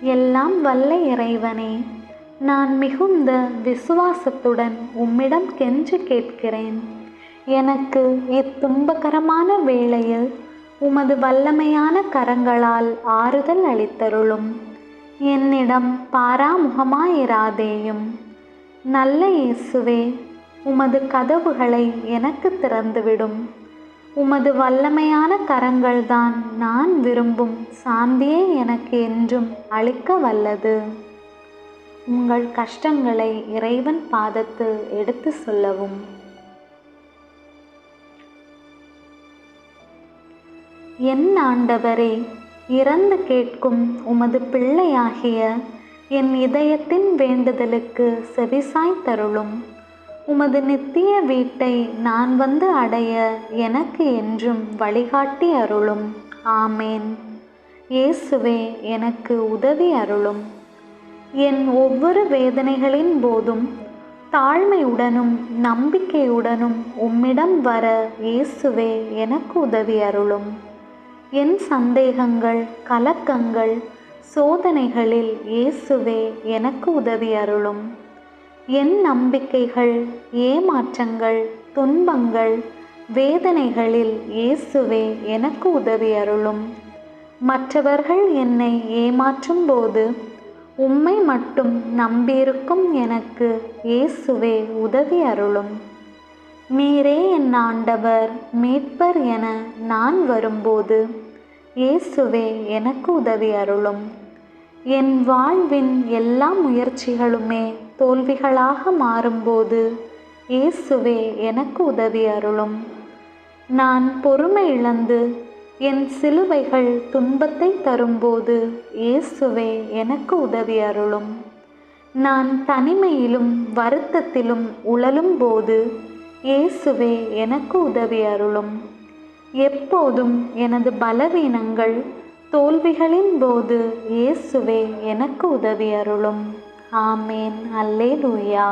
எல்லாம் வல்ல இறைவனே நான் மிகுந்த விசுவாசத்துடன் உம்மிடம் கென்று கேட்கிறேன். எனக்கு இத்துன்பகரமான வேளையில் உமது வல்லமையான கரங்களால் ஆறுதல் அளித்தருளும். என்னிடம் பாராமுகமாயிராதேயும். நல்ல இயேசுவே உமது கதவுகளை எனக்கு திறந்துவிடும். உமது வல்லமையான கரங்கள்தான் நான் விரும்பும். சாந்தியே எனக்கு என்றும் அளிக்க வல்லது. உங்கள் கஷ்டங்களை இறைவன் பாதத்தில் எடுத்து சொல்லவும். என் ஆண்டவரே இறந்து கேட்கும் உமது பிள்ளையாகிய என் இதயத்தின் வேண்டுதலுக்கு செவிசாய் தருளும். உமது நித்திய வீட்டை நான் வந்து அடைய எனக்கு என்றும் வழிகாட்டி அருளும். ஆமேன். இயேசுவே எனக்கு உதவி அருளும். என் ஒவ்வொரு வேதனைகளின் போதும் தாழ்மையுடனும் நம்பிக்கையுடனும் உம்மிடம் வர இயேசுவே எனக்கு உதவி அருளும். என் சந்தேகங்கள் கலக்கங்கள் சோதனைகளில் இயேசுவே எனக்கு உதவி அருளும். என் நம்பிக்கைகள் ஏமாற்றங்கள் துன்பங்கள் வேதனைகளில் இயேசுவே எனக்கு உதவி அருளும். மற்றவர்கள் என்னை ஏமாற்றும் போது உம்மை மட்டும் நம்பியிருக்கும் எனக்கு இயேசுவே உதவி அருளும். நீரே என் ஆண்டவர் மீட்பர் என நான் வரும்போது இயேசுவே எனக்கு உதவி அருளும். என் வாழ்வின் எல்லா முயற்சிகளுமே தோல்விகளாக மாறும்போது இயேசுவே எனக்கு உதவி அருளும். நான் பொறுமை இழந்து என் சிலுவைகள் துன்பத்தை தரும்போது இயேசுவே எனக்கு உதவி அருளும். நான் தனிமையிலும் வருத்தத்திலும் உழலும் போது இயேசுவே எனக்கு உதவி அருளும். எப்போதும் எனது பலவீனங்கள் தோல்விகளின் போது இயேசுவே எனக்கு உதவி அருளும். ஆமேன் அல்லேலூயா